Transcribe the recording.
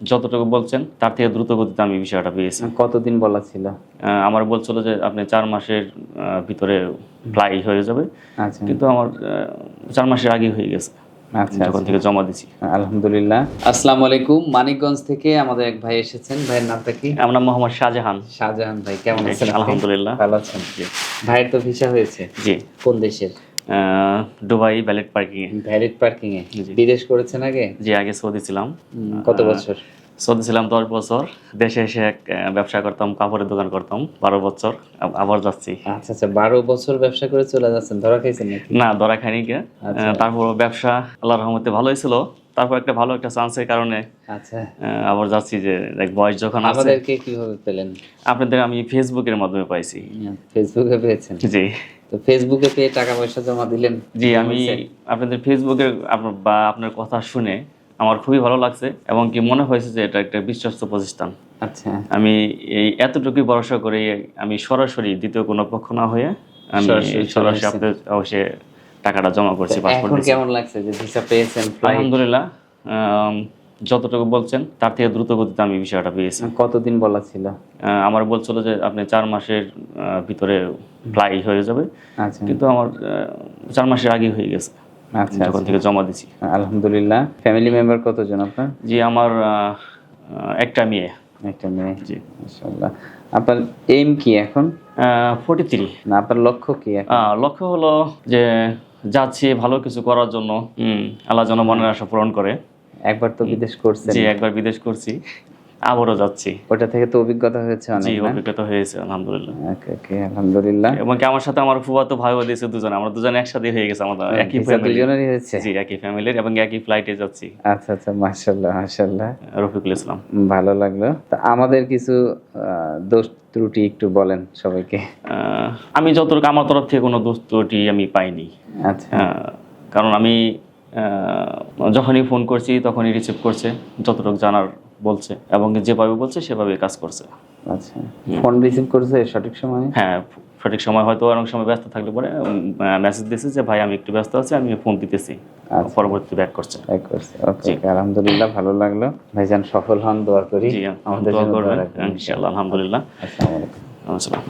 যতটুকু বলছেন তার থেকে দ্রুত গতিতে আমি বিষয়টা পেয়েছি। কতদিন বলা ছিল? আমার বলছিল যে আপনি চার মাসের ভিতরে ফ্লাই হয়ে যাবে। আচ্ছা। কিন্তু আমার চার মাসের আগে হয়ে গেছে। আচ্ছা যখন থেকে জমা দিছি। আলহামদুলিল্লাহ। আসসালামু আলাইকুম। মানিকগঞ্জ থেকে আমাদের এক ভাই এসেছেন। ভাইয়ের নামটা কি? আমার নাম মোহাম্মদ শাহজাহান। শাহজাহান ভাই কেমন আছেন আলহামদুলিল্লাহ। ভালো আছেন। ভাইয়ের তো ভিসা হয়েছে। জি। কোন দেশের? দুবাই ব্যালেট পার্কিং এ। ভ্যালিড পার্কিং এ। বিদেশ করেছেন আগে? যে আগে সৌদি ছিলাম। কত বছর? সৌদি ছিলাম দশ বছর। দেশে এসে এক ব্যবসা করতাম কাপড়ের দোকান করতাম বারো বছর। আবার যাচ্ছি। আচ্ছা আচ্ছা বারো বছর ব্যবসা করে চলে যাচ্ছেন। ধরা খাইছেন নাকি? না দরা খাইনি কে আচ্ছা। তারপর ব্যবসা আল্লাহর রহমতে ভালোই ছিল। তারপর একটা ভালো একটা চান্সের কারণে আচ্ছা। আবার যাচ্ছি যে দেখ বয়স যখন আমাদেরকে কীভাবে পেলেন? আপনাদের আমি ফেসবুকের মাধ্যমে পাইছি। ফেসবুকে পেয়েছেন। জি। তো ফেসবুকে পেয়ে টাকা পয়সা জমা দিলেন? জি আমি আপনাদের ফেসবুকের বা আপনার কথা শুনে আমার খুবই ভালো লাগছে এবং কি মনে হয়েছে যে এটা একটা বিশ্বস্ত প্রতিষ্ঠান। আচ্ছা। আমি এই এতটুকুই ভরসা করে আমি সরাসরি দ্বিতীয় কোনো পক্ষ না হয়ে আমি সরাসরি। আপনাদের অবশ্যই টাকাটা জমা করছি পাসপোর্ট কেমন লাগছে যে ভিসা পেয়েছেন? আলহামদুলিল্লাহ যতটুকু বলছেন তার থেকে দ্রুত গতিতে আমি বিষয়টা পেয়েছি। কতদিন বলা ছিল? আমার বলছিল যে আপনি চার মাসের ভিতরে ফ্লাই হয়ে যাবে। আচ্ছা। কিন্তু আমার চার মাসের আগে হয়ে গেছে। আচ্ছা যখন থেকে জমা দিছি। আলহামদুলিল্লাহ। ফ্যামিলি মেম্বার কতজন আপনার? জি আমার একটা মেয়ে। একটা মেয়ে। জি। মাশাআল্লাহ। আপনার এইম কি এখন? ফোর্টি থ্রি না আপনার লক্ষ্য কি লক্ষ্য হলো যে যাচ্ছি ভালো কিছু করার জন্য। আল্লাহ যেন মনের আশা পূরণ করে। একবার তো বিদেশ করছেন। জি একবার বিদেশ করছি। আবারও যাচ্ছি। ওটা থেকে তো অভিজ্ঞতা হয়েছে অনেক না? অভিজ্ঞতা হয়েছে আলহামদুলিল্লাহ। ওকে ওকে আলহামদুলিল্লাহ। এবং কি আমার সাথে আমার ফুফাতো ভাইও দিয়েছে দুজন। আমরা দুজন একসাথে হয়ে গেছে আমাদের একই ফ্যামিলি দুজনেরই হয়েছে? জি একই ফ্যামিলির এবং একই ফ্লাইটে যাচ্ছি। আচ্ছা আচ্ছা মাশাআল্লাহ মাশাআল্লাহ। রফিকুল ইসলাম। ভালো লাগল। তা আমাদের কিছু দোষ ত্রুটি একটু বলেন সবাইকে। আহ, আমি যতটুকু আমার তরফ থেকে কোনো দোষ ত্রুটি আমি পাইনি। আচ্ছা। কারণ আমি আহ, যখনই ফোন করছি তখনই রিসিভ করছে যতটুকু জানার বলছে এবং যেভাবে বলছে সেভাবে কাজ করছে। আচ্ছা। ফোন রিসিভ করছে সঠিক সময়? হ্যাঁ সঠিক সময় হয়তো অনেক সময় ব্যস্ত থাকলে পরে মেসেজ দিয়েছে যে ভাই আমি একটু ব্যস্ত আছি আমি ফোন দিতেছি। আচ্ছা। পরবর্তী ব্যাক করছে। এক করছে ওকে আলহামদুলিল্লাহ ভালো লাগল। ভাইজান সফল হন দোয়া করি। জি আমাদের দোয়া জন্য ইনশাআল্লাহ আলহামদুলিল্লাহ। আসসালামু আলাইকুম।